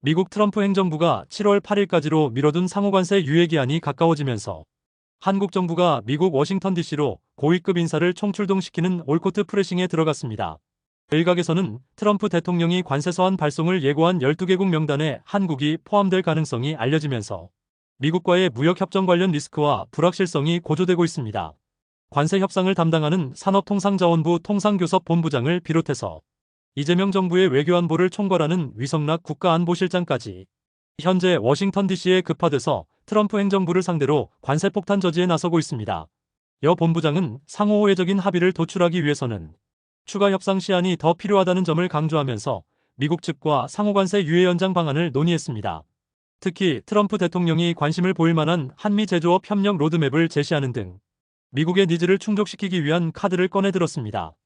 미국 트럼프 행정부가 7월 8일까지로 미뤄둔 상호관세 유예 기한이 가까워지면서 한국 정부가 미국 워싱턴 DC로 고위급 인사를 총출동시키는 올코트 프레싱에 들어갔습니다. 일각에서는 트럼프 대통령이 관세 서한 발송을 예고한 12개국 명단에 한국이 포함될 가능성이 알려지면서 미국과의 무역 협정 관련 리스크와 불확실성이 고조되고 있습니다. 관세 협상을 담당하는 산업통상자원부 통상교섭 본부장을 비롯해서 이재명 정부의 외교안보를 총괄하는 위성락 국가안보실장까지 현재 워싱턴 DC에 급파돼서 트럼프 행정부를 상대로 관세 폭탄 저지에 나서고 있습니다. 여 본부장은 상호호혜적인 합의를 도출하기 위해서는 추가 협상 시한이 더 필요하다는 점을 강조하면서 미국 측과 상호관세 유예 연장 방안을 논의했습니다. 특히 트럼프 대통령이 관심을 보일 만한 한미 제조업 협력 로드맵을 제시하는 등 미국의 니즈를 충족시키기 위한 카드를 꺼내들었습니다.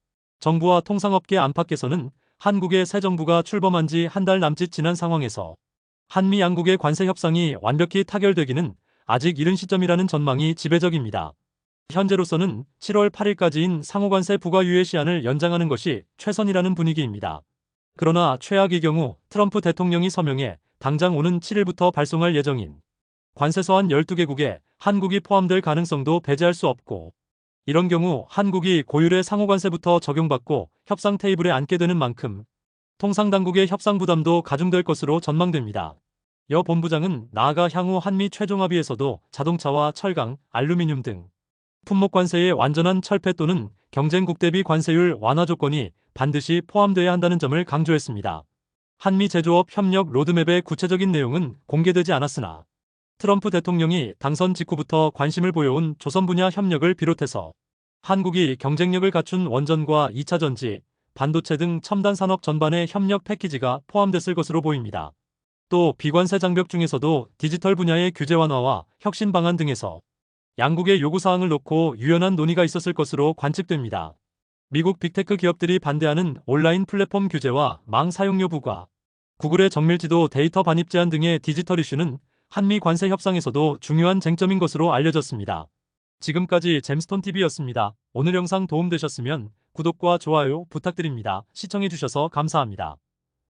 정부와 통상업계 안팎에서는 한국의 새 정부가 출범한 지 한 달 남짓 지난 상황에서 한미 양국의 관세 협상이 완벽히 타결되기는 아직 이른 시점이라는 전망이 지배적입니다. 현재로서는 7월 8일까지인 상호관세 부과 유예 시한을 연장하는 것이 최선이라는 분위기입니다. 그러나 최악의 경우 트럼프 대통령이 서명해 당장 오는 7일부터 발송할 예정인 관세 서한 12개국에 한국이 포함될 가능성도 배제할 수 없고 이런 경우 한국이 고율의 상호관세부터 적용받고 협상 테이블에 앉게 되는 만큼 통상 당국의 협상 부담도 가중될 것으로 전망됩니다. 여 본부장은 나아가 향후 한미 최종 합의에서도 자동차와 철강, 알루미늄 등 품목 관세의 완전한 철폐 또는 경쟁국 대비 관세율 완화 조건이 반드시 포함돼야 한다는 점을 강조했습니다. 한미 제조업 협력 로드맵의 구체적인 내용은 공개되지 않았으나 트럼프 대통령이 당선 직후부터 관심을 보여온 조선 분야 협력을 비롯해서 한국이 경쟁력을 갖춘 원전과 2차 전지, 반도체 등 첨단 산업 전반의 협력 패키지가 포함됐을 것으로 보입니다. 또 비관세 장벽 중에서도 디지털 분야의 규제 완화와 혁신 방안 등에서 양국의 요구사항을 놓고 유연한 논의가 있었을 것으로 관측됩니다. 미국 빅테크 기업들이 반대하는 온라인 플랫폼 규제와 망 사용료 부과, 구글의 정밀지도 데이터 반입 제한 등의 디지털 이슈는 한미 관세 협상에서도 중요한 쟁점인 것으로 알려졌습니다. 지금까지 잼스톤TV였습니다. 오늘 영상 도움되셨으면 구독과 좋아요 부탁드립니다. 시청해주셔서 감사합니다.